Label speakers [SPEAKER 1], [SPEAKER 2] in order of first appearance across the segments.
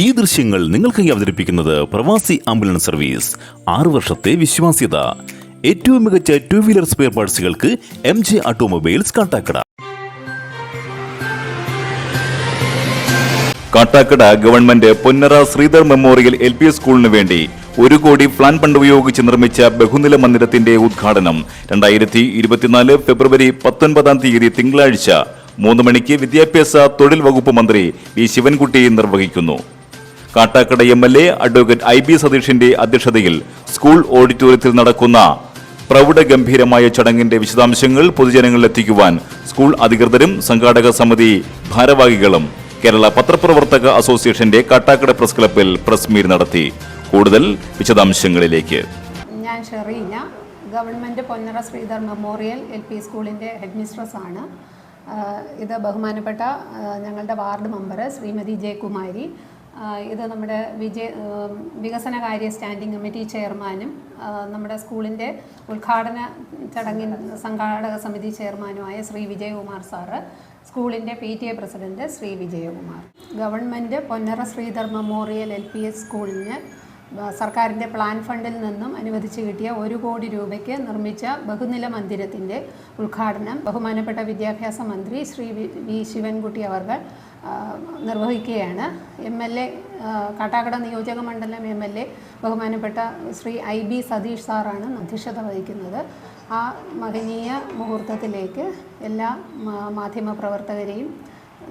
[SPEAKER 1] ഈ ദൃശ്യങ്ങൾ നിങ്ങൾക്കായി അവതരിപ്പിക്കുന്നത് പ്രവാസി ആംബുലൻസ് സർവീസ്. ആറു വർഷത്തെ വിശ്വാസ്യത. ഏറ്റവും മികച്ച two wheeler spare പാർട്സുകൾക്ക് M J automobiles Kattakkada. Kattakkada government Ponnara Sreedhar memorial L P സ്കൂളിന് വേണ്ടി ഒരു കോടി പ്ലാൻ ഫണ്ട് ഉപയോഗിച്ച് നിർമ്മിച്ച ബഹുനില മന്ദിരത്തിന്റെ ഉദ്ഘാടനം രണ്ടായിരത്തി ഇരുപത്തിനാല് ഫെബ്രുവരി പത്തൊൻപതാം തീയതി തിങ്കളാഴ്ച മൂന്ന് മണിക്ക് വിദ്യാഭ്യാസ തൊഴിൽ വകുപ്പ് മന്ത്രി വി ശിവൻകുട്ടി നിർവഹിക്കുന്നു. Kattakkada M L A advocate I B സതീഷിന്റെ അധ്യക്ഷതയിൽ സ്കൂൾ ഓഡിറ്റോറിയത്തിൽ നടക്കുന്ന പ്രൗഢഗംഭീരമായ ചടങ്ങിന്റെ വിശദാംശങ്ങൾ പൊതുജനങ്ങളിൽ എത്തിക്കുവാൻ സ്കൂൾ അധികൃതരും സംഘാടക സമിതി ഭാരവാഹികളും കേരള പത്രപ്രവർത്തക അസോസിയേഷന്റെ കാട്ടാക്കട പ്രസ് ക്ലബിൽ പ്രസ് മീറ്റ് നടത്തി. കൂടുതൽ വിശദാംശങ്ങളിലേക്ക്.
[SPEAKER 2] ഞാൻ Shereena government Ponnara Sreedhar memorial L P സ്കൂളിന്റെ ഹെഡ് മിസ്ട്രസ് ആണ്. ഇത് ബഹുമാനപ്പെട്ട ഞങ്ങളുടെ വാർഡ് മെമ്പർ ശ്രീമതി ജയകുമാരി. ഇത് നമ്മുടെ വിജയ വികസന വികസനകാര്യ സ്റ്റാൻഡിംഗ് കമ്മിറ്റി ചെയർമാനും നമ്മുടെ സ്കൂളിന്റെ ഉദ്ഘാടന ചടങ്ങിൽ സംഘാടക സമിതി ചെയർമാനുമായ ശ്രീ വിജയകുമാർ സാറ് സ്കൂളിന്റെ P T A president Sri Vijayakumar. Government Ponnara Sreedhar memorial L P S സ്കൂളിന് സർക്കാരിന്റെ പ്ലാൻ ഫണ്ടിൽ നിന്നും അനുവദിച്ച് കിട്ടിയ ഒരു കോടി രൂപയ്ക്ക് നിർമ്മിച്ച ബഹുനില മന്ദിരത്തിന്റെ ഉദ്ഘാടനം ബഹുമാനപ്പെട്ട വിദ്യാഭ്യാസ മന്ത്രി ശ്രീ വി ശിവൻകുട്ടി അവർ നിർവഹിക്കുകയാണ്. എം എൽ എ കാട്ടാക്കട നിയോജക മണ്ഡലം എം എൽ എ ബഹുമാനപ്പെട്ട ശ്രീ ഐ ബി സതീഷ് സാറാണ് അധ്യക്ഷത വഹിക്കുന്നത്. ആ മഹനീയ മുഹൂർത്തത്തിലേക്ക് എല്ലാ മാധ്യമ പ്രവർത്തകരെയും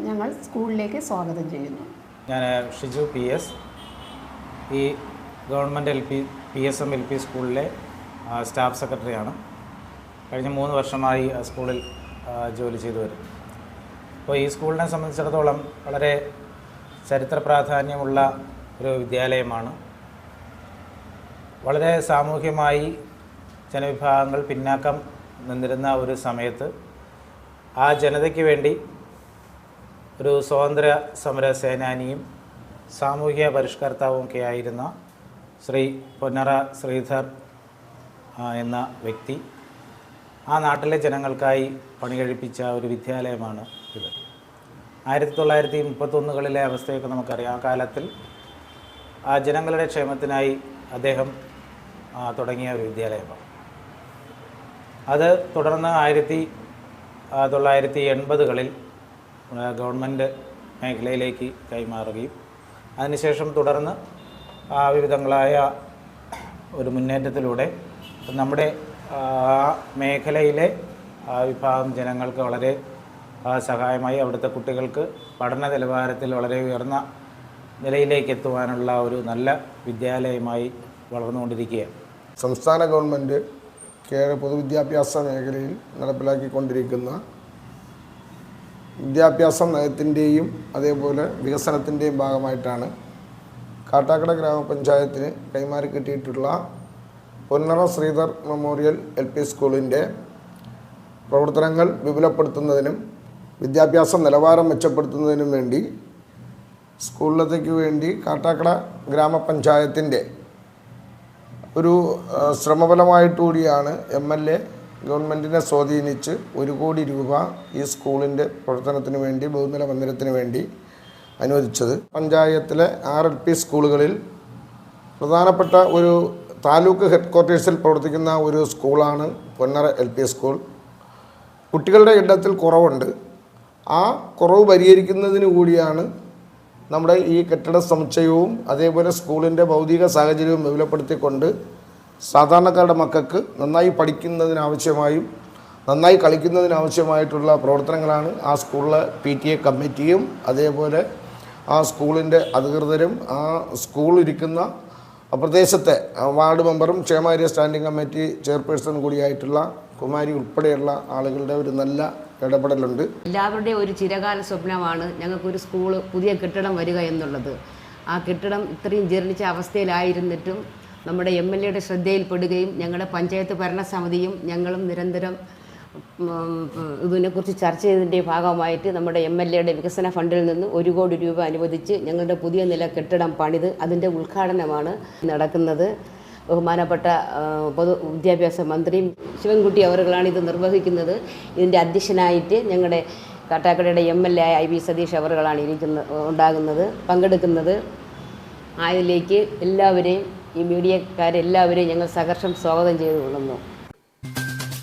[SPEAKER 2] ഞങ്ങൾ സ്കൂളിലേക്ക് സ്വാഗതം ചെയ്യുന്നു.
[SPEAKER 3] ഞാൻ ഷിജു പി എസ്. ഈ government L P P S M L P സ്കൂളിലെ സ്റ്റാഫ് സെക്രട്ടറിയാണ്. കഴിഞ്ഞ മൂന്ന് വർഷമായി സ്കൂളിൽ ജോലി ചെയ്തു വരും അപ്പോൾ ഈ സ്കൂളിനെ സംബന്ധിച്ചിടത്തോളം വളരെ ചരിത്ര പ്രാധാന്യമുള്ള ഒരു വിദ്യാലയമാണ്. വളരെ സാമൂഹ്യമായി ജനവിഭാഗങ്ങൾ പിന്നാക്കം നിന്നിരുന്ന ഒരു സമയത്ത് ആ ജനതയ്ക്ക് വേണ്ടി ഒരു സ്വാതന്ത്ര്യ സമര സേനാനിയും സാമൂഹ്യ പരിഷ്കർത്താവും ഒക്കെ ആയിരുന്ന ശ്രീ പൊന്നറ ശ്രീധർ എന്ന വ്യക്തി ആ നാട്ടിലെ ജനങ്ങൾക്കായി പണി കഴിപ്പിച്ച ഒരു വിദ്യാലയമാണ് ഇത്. ആയിരത്തി തൊള്ളായിരത്തി മുപ്പത്തൊന്നുകളിലെ അവസ്ഥയൊക്കെ നമുക്കറിയാം. ആ കാലത്തിൽ ആ ജനങ്ങളുടെ ക്ഷേമത്തിനായി അദ്ദേഹം തുടങ്ങിയ ഒരു വിദ്യാലയമാണ്. അത് തുടർന്ന് ആയിരത്തി തൊള്ളായിരത്തി എൺപതുകളിൽ ഗവൺമെന്റ് മേഖലയിലേക്ക് കൈമാറുകയും അതിനുശേഷം തുടർന്ന് വിവിധങ്ങളായ ഒരു മുന്നേറ്റത്തിലൂടെ നമ്മുടെ ആ മേഖലയിലെ ആ വിഭാഗം ജനങ്ങൾക്ക് വളരെ സഹായമായി അവിടുത്തെ കുട്ടികൾക്ക് പഠന നിലവാരത്തിൽ വളരെ ഉയർന്ന നിലയിലേക്ക് എത്തുവാനുള്ള ഒരു നല്ല വിദ്യാലയമായി വളർന്നുകൊണ്ടിരിക്കുകയാണ്.
[SPEAKER 4] സംസ്ഥാന ഗവൺമെന്റ് കേരള പൊതുവിദ്യാഭ്യാസ മേഖലയിൽ നടപ്പിലാക്കിക്കൊണ്ടിരിക്കുന്ന വിദ്യാഭ്യാസ നയത്തിന്റെയും അതേപോലെ വികസനത്തിന്റെയും ഭാഗമായിട്ടാണ് കാട്ടാക്കട ഗ്രാമപഞ്ചായത്തിന് കൈമാറി കിട്ടിയിട്ടുള്ള Ponnara Sreedhar memorial L P സ്കൂളിന്റെ പ്രവർത്തനങ്ങൾ വിപുലപ്പെടുത്തുന്നതിനും വിദ്യാഭ്യാസ നിലവാരം മെച്ചപ്പെടുത്തുന്നതിനും വേണ്ടി സ്കൂളിലത്തേക്ക് വേണ്ടി കാട്ടാക്കട ഗ്രാമപഞ്ചായത്തിന്റെ ഒരു ശ്രമഫലമായിട്ടുകൂടിയാണ് എം എൽ എ ഗവൺമെന്റിനെ സ്വാധീനിച്ച് ഒരു കോടി രൂപ ഈ സ്കൂളിന്റെ പ്രവർത്തനത്തിന് വേണ്ടി ബഹുനില മന്ദിരത്തിന് വേണ്ടി അനുവദിച്ചത്. പഞ്ചായത്തിലെ ആർ എൽ പി സ്കൂളുകളിൽ പ്രധാനപ്പെട്ട ഒരു താലൂക്ക് ഹെഡ് ക്വാർട്ടേഴ്സിൽ പ്രവർത്തിക്കുന്ന ഒരു സ്കൂളാണ് പൊന്നറ എൽ പി സ്കൂൾ. കുട്ടികളുടെ എണ്ണത്തിൽ കുറവുണ്ട്. ആ കുറവ് പരിഹരിക്കുന്നതിന് കൂടിയാണ് നമ്മുടെ ഈ കെട്ടിട സമുച്ചയവും അതേപോലെ സ്കൂളിന്റെ ഭൗതിക സാഹചര്യവും വിപുലപ്പെടുത്തിക്കൊണ്ട് സാധാരണക്കാരുടെ മക്കൾക്ക് നന്നായി പഠിക്കുന്നതിനാവശ്യമായും നന്നായി കളിക്കുന്നതിനാവശ്യമായിട്ടുള്ള പ്രവർത്തനങ്ങളാണ് ആ സ്കൂളിലെ പി ടി എ കമ്മിറ്റിയും അതേപോലെ ആ സ്കൂളിന്റെ അധികൃതരും ആ ആ പ്രദേശത്തെ വാർഡ് മെമ്പറും ക്ഷേമകാര്യ സ്റ്റാൻഡിംഗ് കമ്മിറ്റി ചെയർപേഴ്സൺ കൂടിയായിട്ടുള്ള കുമാരി ഉൾപ്പെടെയുള്ള ആളുകളുടെ ഒരു നല്ല ഇടപെടലുണ്ട്.
[SPEAKER 5] എല്ലാവരുടെയും ഒരു ചിരകാല സ്വപ്നമാണ് ഞങ്ങൾക്കൊരു സ്കൂൾ പുതിയ കെട്ടിടം വരിക എന്നുള്ളത്. ആ കെട്ടിടം ഇത്രയും ജീർണിച്ച അവസ്ഥയിലായിരുന്നിട്ടും നമ്മുടെ എം എൽ എയുടെ ശ്രദ്ധയിൽപ്പെടുകയും ഞങ്ങളുടെ പഞ്ചായത്ത് ഭരണസമിതിയും ഞങ്ങളും നിരന്തരം ഇതിനെക്കുറിച്ച് ചർച്ച ചെയ്തതിന്റെ ഭാഗമായിട്ട് നമ്മുടെ എം എൽ എയുടെ വികസന ഫണ്ടിൽ നിന്ന് ഒരു കോടി രൂപ അനുവദിച്ച് ഞങ്ങളുടെ പുതിയ നില കെട്ടിടം പണിത് അതിന്റെ ഉദ്ഘാടനമാണ് നടക്കുന്നത്. ബഹുമാനപ്പെട്ട പൊതു വിദ്യാഭ്യാസ മന്ത്രിയും ശിവൻകുട്ടി അവറുകളാണ് ഇത് നിർവഹിക്കുന്നത്. ഇതിന്റെ അധ്യക്ഷനായിട്ട് ഞങ്ങളുടെ കാട്ടാക്കടയുടെ M L A I V Satheesh അവറുകളാണ് ഇരിക്കുന്ന ഉണ്ടാകുന്നത് പങ്കെടുക്കുന്നത്. ആയതിലേക്ക് എല്ലാവരെയും ഈ മീഡിയക്കാരെല്ലാവരെയും ഞങ്ങൾ സഹർഷം സ്വാഗതം ചെയ്തു കൊള്ളുന്നു